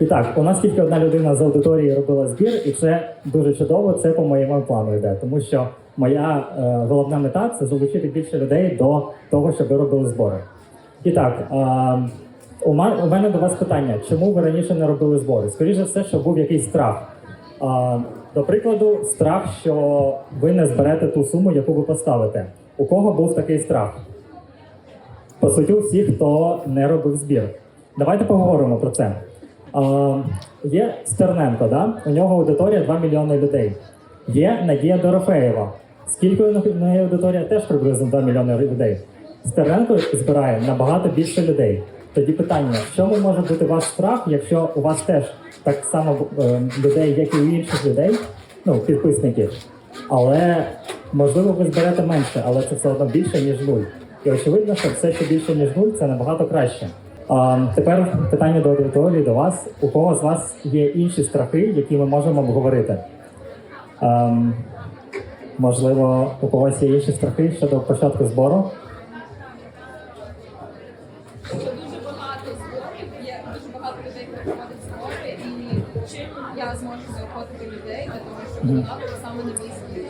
І так, у нас тільки одна людина з аудиторії робила збір, і це дуже чудово. Це по моєму плану йде, тому що моя е, головна мета це залучити більше людей до того, щоб ви робили збори. І так, е, у, мене до вас питання: чому ви раніше не робили збори? Скоріше все, що був якийсь страх. Е, до прикладу, страх, що ви не зберете ту суму, яку ви поставите. У кого був такий страх? По суті, всіх, хто не робив збір. Давайте поговоримо про це. Є Стерненко, да? у нього аудиторія 2 мільйони людей. Є Надія Дорофеєва. Скільки у неї аудиторія? Теж приблизно 2 мільйони людей. Стерненко збирає набагато більше людей. Тоді питання: в чому може бути ваш страх, якщо у вас теж так само е, людей, як і у інших людей, ну, підписників, але можливо ви зберете менше, але це все одно більше, ніж нуль. І очевидно, що все, що більше, ніж нуль, це набагато краще. А, тепер питання до аудиторії, до вас. У кого з вас є інші страхи, які ми можемо обговорити? Ем, можливо, у когось є інші страхи щодо початку збору? що дуже багато зборів, є дуже багато людей, які проводять збори, і чим я зможу заохотити людей для того, щоб саме на мій збір.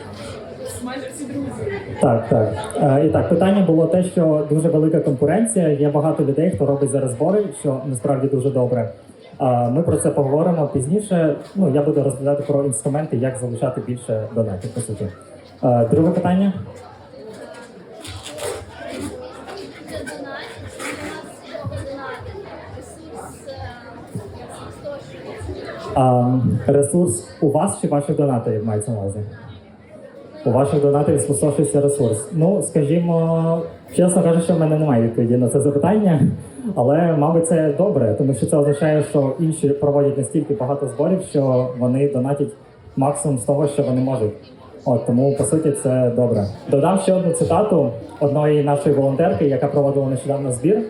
Майже всі друзі. Так, так. Е, і так, питання було те, що дуже велика конкуренція. Є багато людей, хто робить зараз збори, що насправді дуже добре. Е, Ми про це поговоримо пізніше. Ну, я буду розповідати про інструменти, як залучати більше донатів, по суті. Е, Друге питання. Е, ресурс у вас чи ваших донаторів мається на увазі? У ваших донаторів способствується ресурс. Ну, скажімо, чесно кажучи, в мене немає відповіді на це запитання, але, мабуть, це добре, тому що це означає, що інші проводять настільки багато зборів, що вони донатять максимум з того, що вони можуть. От тому по суті це добре. Додам ще одну цитату одної нашої волонтерки, яка проводила нещодавно збір.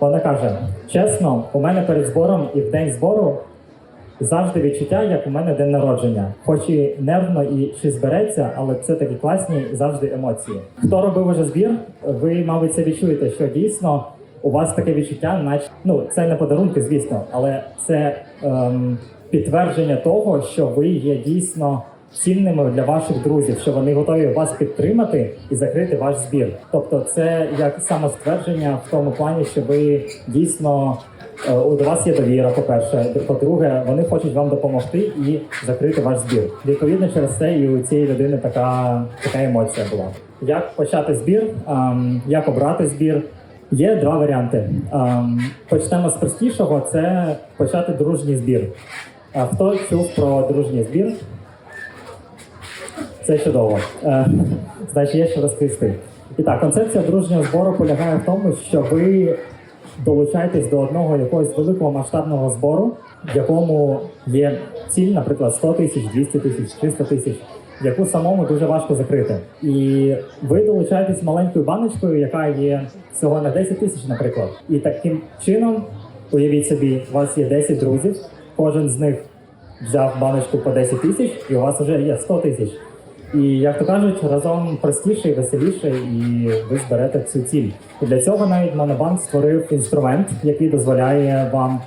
Вона каже: чесно, у мене перед збором і в день збору завжди відчуття, як у мене день народження. Хоч і нервно і щось збереться, але це такі класні завжди емоції. Хто робив уже збір, ви, мабуть, це відчуєте, що дійсно у вас таке відчуття, наче ну це не подарунки, звісно, але це ем, підтвердження того, що ви є дійсно. Цінними для ваших друзів, що вони готові вас підтримати і закрити ваш збір. Тобто, це як самоствердження в тому плані, що ви дійсно Е, У вас є довіра, по-перше. По-друге, вони хочуть вам допомогти і закрити ваш збір. Відповідно, через це і у цієї людини така, така емоція була. Як почати збір? Ем, як обрати збір? Є два варіанти. Ем, почнемо з простішого: це почати дружній збір. Хто чув про дружній збір? Це чудово. Е, Значить, є що розповісти. І так, концепція дружнього збору полягає в тому, що ви долучаєтесь до одного якогось великого масштабного збору, в якому є ціль, наприклад, 100 тисяч, 200 тисяч, 300 тисяч, яку самому дуже важко закрити. І ви долучаєтесь маленькою баночкою, яка є всього на 10 тисяч, наприклад. І таким чином, уявіть собі, у вас є 10 друзів, кожен з них взяв баночку по 10 тисяч, і у вас вже є 100 тисяч. І як то кажуть, разом простіше і веселіше, і ви зберете цю ціль. І для цього навіть Монобанк створив інструмент, який дозволяє вам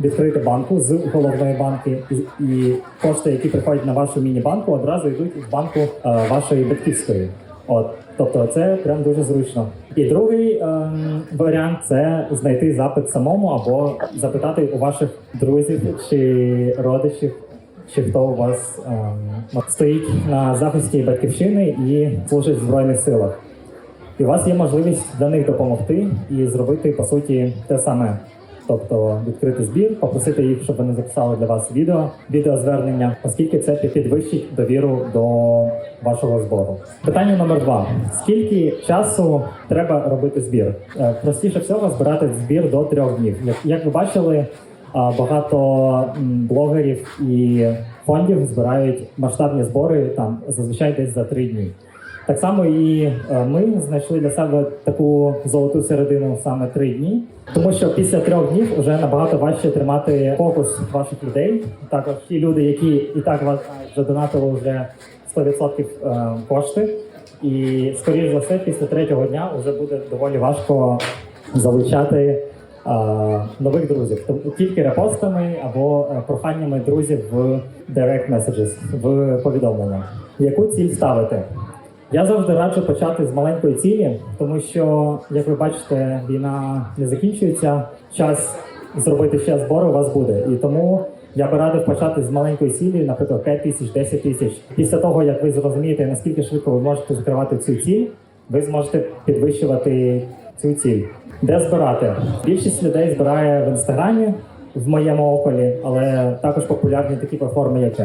відкрити банку з головної банки, і, кошти, які приходять на вашу міні-банку, одразу йдуть в банку е, вашої батьківської. От, тобто, це прям дуже зручно. І другий ем, варіант це знайти запит самому або запитати у ваших друзів чи родичів чи хто у вас ем, стоїть на захисті батьківщини і служить в збройних силах. І у вас є можливість для них допомогти і зробити по суті те саме. Тобто відкрити збір, попросити їх, щоб вони записали для вас відео, відеозвернення, оскільки це підвищить довіру до вашого збору. Питання номер два: скільки часу треба робити збір? Е, Простіше всього збирати збір до трьох днів. Як- ви бачили, багато блогерів і фондів збирають масштабні збори там зазвичай десь за три дні. Так само і е, ми знайшли для себе таку золоту середину саме три дні, тому що після трьох днів вже набагато важче тримати фокус ваших людей. Також ті люди, які і так вас донатили вже 100% е, кошти. І скоріш за все, після третього дня вже буде доволі важко залучати нових друзів, Тобто тільки репостами або е, проханнями друзів в direct messages, в повідомлення. Яку ціль ставити? Я завжди раджу почати з маленької цілі, тому що, як ви бачите, війна не закінчується. Час зробити ще збори у вас буде. І тому я би радив почати з маленької цілі, наприклад, 5 тисяч, 10 тисяч. Після того, як ви зрозумієте, наскільки швидко ви можете закривати цю ціль, ви зможете підвищувати цю ціль. Де збирати? Більшість людей збирає в інстаграмі, в моєму околі, але також популярні такі платформи, як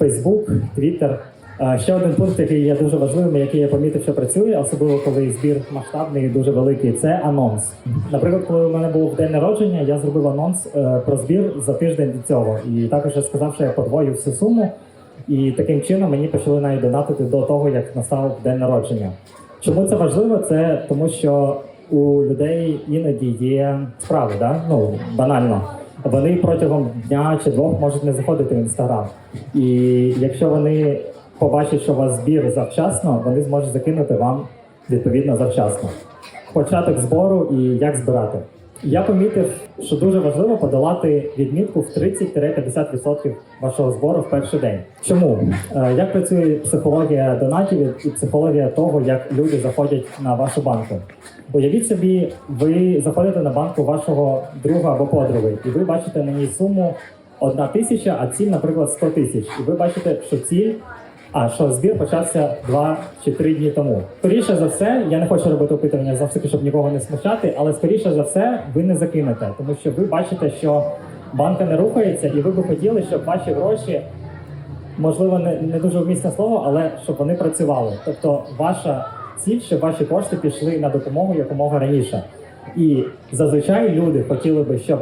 Facebook, Twitter. Е, Ще один пункт, який є дуже важливим, який я помітив, що працює, особливо коли збір масштабний і дуже великий, це анонс. Наприклад, коли у мене був день народження, я зробив анонс е, про збір за тиждень до цього. І також я сказав, що я подвоїв всю суму. І таким чином мені почали навіть донатити до того, як настав день народження. Чому це важливо? Це тому, що у людей іноді є справи, да? ну банально. Вони протягом дня чи двох можуть не заходити в інстаграм. І якщо вони побачать, що у вас збір завчасно, вони зможуть закинути вам відповідно завчасно. Початок збору і як збирати. Я помітив, що дуже важливо подолати відмітку в 30-50% вашого збору в перший день. Чому? Е, Як працює психологія донатів і психологія того, як люди заходять на вашу банку? Уявіть собі, ви заходите на банку вашого друга або подруги, і ви бачите на ній суму одна тисяча, а ціль, наприклад, 100 тисяч. І ви бачите, що ціль а що збір почався два чи три дні тому. Скоріше за все, я не хочу робити опитування завжди, щоб нікого не смущати, але скоріше за все, ви не закинете, тому що ви бачите, що банка не рухається, і ви би хотіли, щоб ваші гроші, можливо, не, не дуже вмісне слово, але щоб вони працювали. Тобто, ваша ціль, щоб ваші кошти пішли на допомогу якомога раніше. І зазвичай люди хотіли би, щоб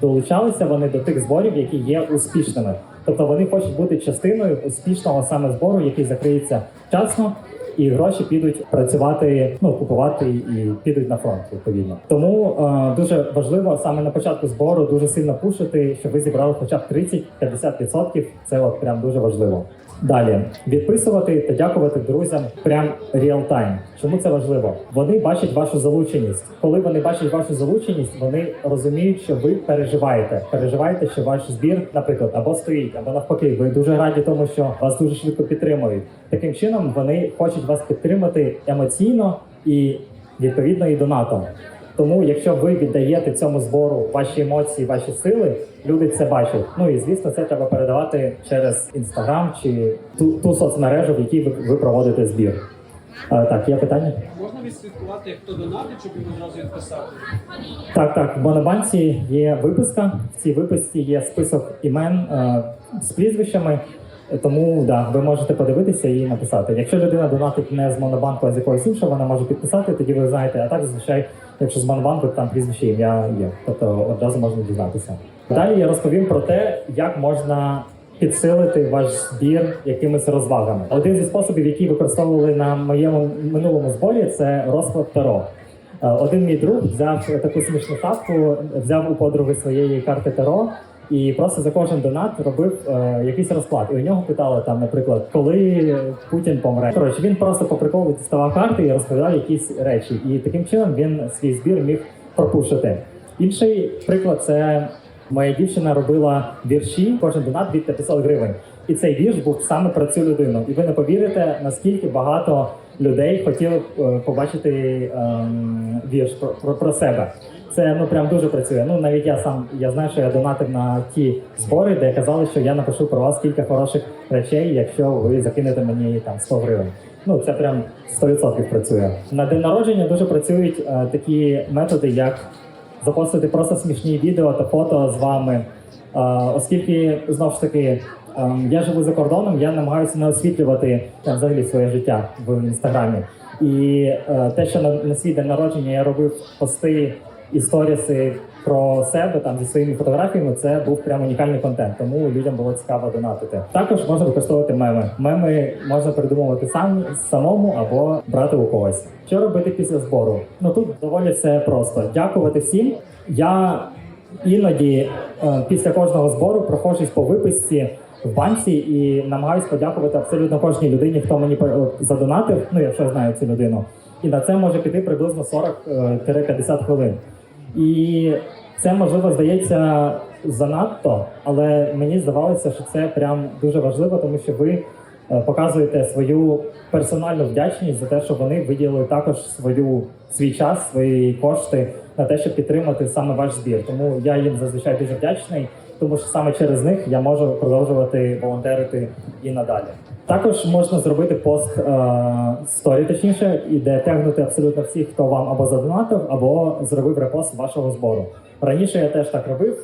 долучалися вони до тих зборів, які є успішними. Тобто вони хочуть бути частиною успішного саме збору, який закриється вчасно, і гроші підуть працювати, ну купувати і підуть на фронт відповідно. Тому е, дуже важливо саме на початку збору дуже сильно пушити, щоб ви зібрали хоча б 30-50%. Це от прям дуже важливо. Далі відписувати та дякувати друзям прям реал-тайм. Чому це важливо? Вони бачать вашу залученість. Коли вони бачать вашу залученість, вони розуміють, що ви переживаєте. Переживаєте, що ваш збір, наприклад, або стоїть, або навпаки, ви дуже раді тому, що вас дуже швидко підтримують. Таким чином вони хочуть вас підтримати емоційно і відповідно і донатом. Тому, якщо ви віддаєте цьому збору ваші емоції, ваші сили, люди це бачать. Ну і звісно, це треба передавати через інстаграм чи ту, ту соцмережу, в якій ви, ви проводите збір. А, так, є питання? Можна відслідкувати, хто донатить, щоб йому одразу відписати? Так, так. В Монобанці є виписка. В цій виписці є список імен е, з прізвищами. Тому да, ви можете подивитися і написати. Якщо людина донатить не з Монобанку, а з якогось іншого, вона може підписати, тоді ви знаєте. А так зазвичай, якщо з Монобанку, там прізвище ім'я є. Тобто одразу можна дізнатися. Далі я розповім про те, як можна підсилити ваш збір якимись розвагами. Один зі способів, який використовували на моєму минулому зборі, це розклад Таро. Е, Один мій друг взяв таку смішну шапку, взяв у подруги своєї карти Таро і просто за кожен донат робив е, якийсь розклад. І у нього питали там, наприклад, коли Путін помре. Коротше, він просто по приколу діставав карти і розповідав якісь речі. І таким чином він свій збір міг пропушити. Інший приклад це моя дівчина робила вірші, кожен донат від 500 гривень. І цей вірш був саме про цю людину. І ви не повірите, наскільки багато людей хотіли е, побачити ем, вірш про, про, про себе. Це ну прям дуже працює. Ну навіть я сам я знаю, що я донатив на ті збори, де казали, що я напишу про вас кілька хороших речей, якщо ви закинете мені там 100 гривень. Ну це прям 100% працює. На день народження дуже працюють е, такі методи, як запостити просто смішні відео та фото з вами. Е, оскільки знову ж таки ем, я живу за кордоном, я намагаюся не освітлювати там, взагалі своє життя в інстаграмі. І е, те, що на, на свій день народження я робив пости і сторіси про себе там зі своїми фотографіями, це був прям унікальний контент. Тому людям було цікаво донатити. Також можна використовувати меми. Меми можна придумувати сам самому або брати у когось. Що робити після збору? Ну тут доволі все просто. Дякувати всім. Я іноді е, після кожного збору проходжусь по виписці в банці і намагаюсь подякувати абсолютно кожній людині, хто мені е, задонатив. Ну, якщо знаю цю людину. І на це може піти приблизно 40-50 хвилин. І це можливо здається занадто, але мені здавалося, що це прям дуже важливо, тому що ви е, показуєте свою персональну вдячність за те, що вони виділили також свою свій час, свої кошти на те, щоб підтримати саме ваш збір. Тому я їм зазвичай дуже вдячний, тому що саме через них я можу продовжувати волонтерити і надалі. Також можна зробити пост е, сторі, точніше, і де тегнути абсолютно всіх, хто вам або задонатив, або зробив репост вашого збору. Раніше я теж так робив.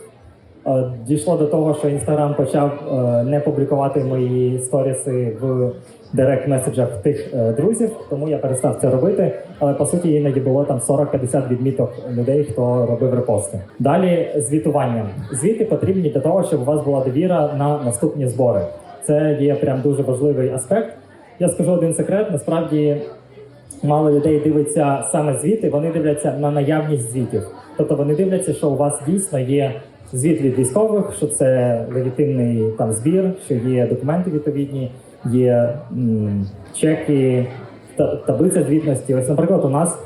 Е, Дійшло до того, що Інстаграм почав е, не публікувати мої сторіси в директ меседжах тих друзів, тому я перестав це робити. Але по суті іноді було там 40-50 відміток людей, хто робив репости. Далі звітування. Звіти потрібні для того, щоб у вас була довіра на наступні збори. Це є прям дуже важливий аспект. Я скажу один секрет. Насправді мало людей дивиться саме звіти, вони дивляться на наявність звітів. Тобто вони дивляться, що у вас дійсно є звіт від військових, що це легітимний там збір, що є документи відповідні, є м, чеки, та, таблиця звітності. Ось, наприклад, у нас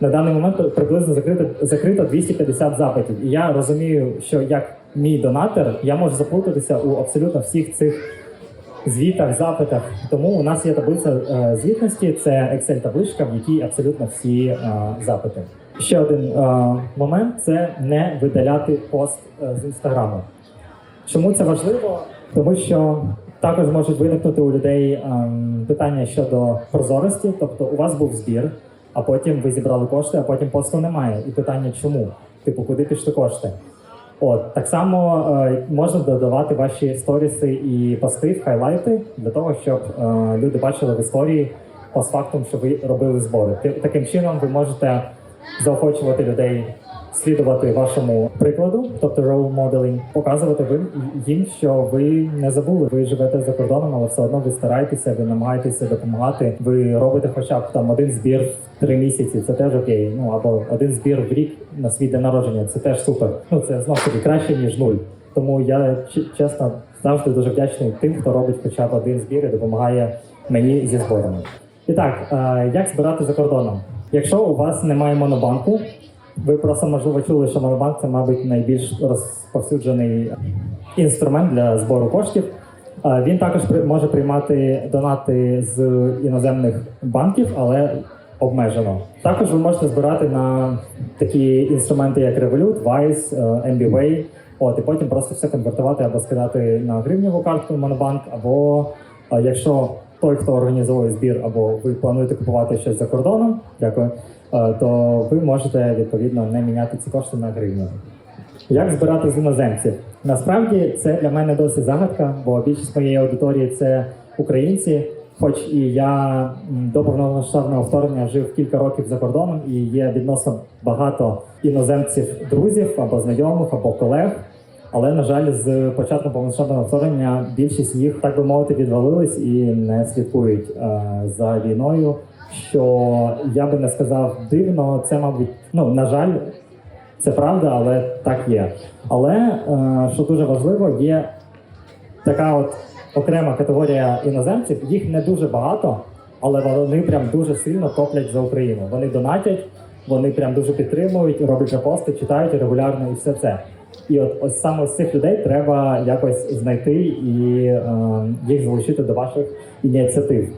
на даний момент приблизно закрито, закрито 250 запитів. І я розумію, що як мій донатор я можу заплутатися у абсолютно всіх цих звітах, запитах. Тому у нас є таблиця е, звітності, це Excel-табличка, в якій абсолютно всі е, запити. Ще один е, момент це не видаляти пост з інстаграму. Чому це важливо? Тому що також можуть виникнути у людей питання щодо прозорості, тобто у вас був збір, а потім ви зібрали кошти, а потім посту немає. І питання чому? Типу, куди пішли кошти? От так само е, можна додавати ваші сторіси і пости в хайлайти для того, щоб е, люди бачили в історії постфактум, що ви робили збори. Таким чином ви можете заохочувати людей слідувати вашому прикладу, тобто role modeling, показувати ви їм, що ви не забули. Ви живете за кордоном, але все одно ви стараєтеся, ви намагаєтеся допомагати. Ви робите хоча б там один збір в три місяці. Це теж окей. Ну або один збір в рік на свій день народження. Це теж супер. Ну це знов таки краще ніж нуль. Тому я чесно завжди дуже вдячний тим, хто робить хоча б один збір і допомагає мені зі зборами. І так, е, як збирати за кордоном? Якщо у вас немає монобанку, ви просто можливо чули, що монобанк це, мабуть, найбільш розповсюджений інструмент для збору коштів. Е, Він також може приймати донати з іноземних банків, але обмежено. Також ви можете збирати на такі інструменти, як Revolut, Wise, е, MBWay, От, і потім просто все конвертувати або скидати на гривневу картку Монобанк, або е, якщо той, хто організовує збір, або ви плануєте купувати щось за кордоном, дякую, е, то ви можете відповідно не міняти ці кошти на гривню. Як збирати з іноземців? Насправді це для мене досить загадка, бо більшість моєї аудиторії це українці. Хоч і я до повномасштабного вторгнення жив кілька років за кордоном, і є відносно багато іноземців, друзів або знайомих, або колег. Але на жаль, з початком повномасштабного вторгнення більшість їх, так би мовити, відвалились і не слідкують е, за війною. Що я би не сказав дивно, це мабуть, ну на жаль, це правда, але так є. Але е, що дуже важливо, є така от окрема категорія іноземців. Їх не дуже багато, але вони прям дуже сильно топлять за Україну. Вони донатять, вони прям дуже підтримують, роблять репости, читають регулярно і все це. І от ось саме з цих людей треба якось знайти і е, їх залучити до ваших ініціатив.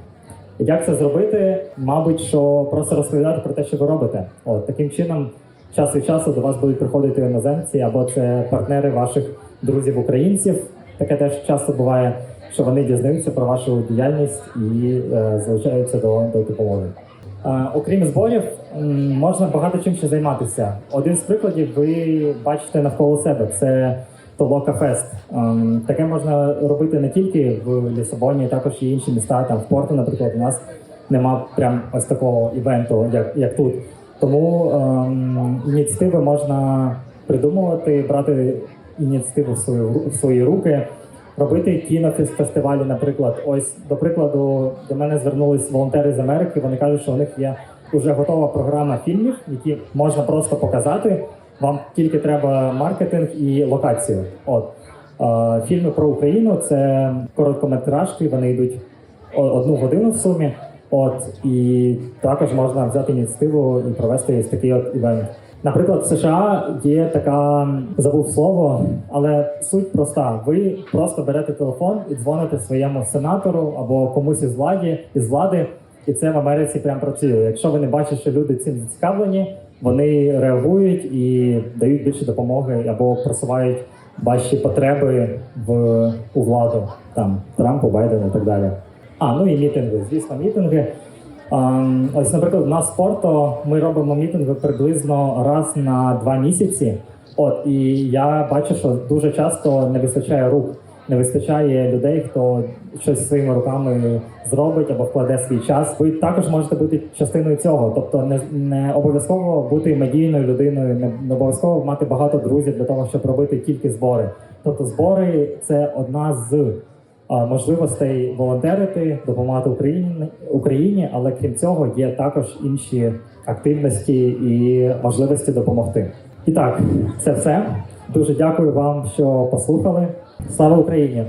Як це зробити? Мабуть, що просто розповідати про те, що ви робите. От таким чином, час від часу до вас будуть приходити іноземці, або це партнери ваших друзів-українців. Таке теж часто буває, що вони дізнаються про вашу діяльність і е, залучаються до, до допомоги. Е, окрім зборів, можна багато чим ще займатися. Один з прикладів ви бачите навколо себе. Це Толока Фест. Ем, Таке можна робити не тільки в Лісабоні, також і інші міста. Там в Порту, наприклад, у нас нема прям ось такого івенту, як, як тут. Тому ем, ініціативи можна придумувати, брати ініціативу в свою в свої руки, робити кінофестивалі, наприклад. Ось до прикладу, до мене звернулись волонтери з Америки. Вони кажуть, що у них є вже готова програма фільмів, які можна просто показати. Вам тільки треба маркетинг і локацію. От фільми про Україну це короткометражки, вони йдуть одну годину в сумі. От і також можна взяти ініціативу і провести такий от івент. Наприклад, в США є така забув слово, але суть проста: ви просто берете телефон і дзвоните своєму сенатору або комусь із владі із влади, і це в Америці прям працює. Якщо ви не бачите, що люди цим зацікавлені, вони реагують і дають більше допомоги або просувають ваші потреби в у владу там Трампу, Байдену і так далі. А ну і мітинги. Звісно, мітинги. Ем, Ось, наприклад, у нас в Порто ми робимо мітинги приблизно раз на два місяці. От і я бачу, що дуже часто не вистачає рук, не вистачає людей, хто щось своїми руками зробить або вкладе свій час. Ви також можете бути частиною цього. Тобто, не, не обов'язково бути медійною людиною, не, не обов'язково мати багато друзів для того, щоб робити тільки збори. Тобто, збори це одна з а, можливостей волонтерити, допомагати Україні, Україні, але крім цього є також інші активності і можливості допомогти. І так, це все. Дуже дякую вам, що послухали. Слава Україні!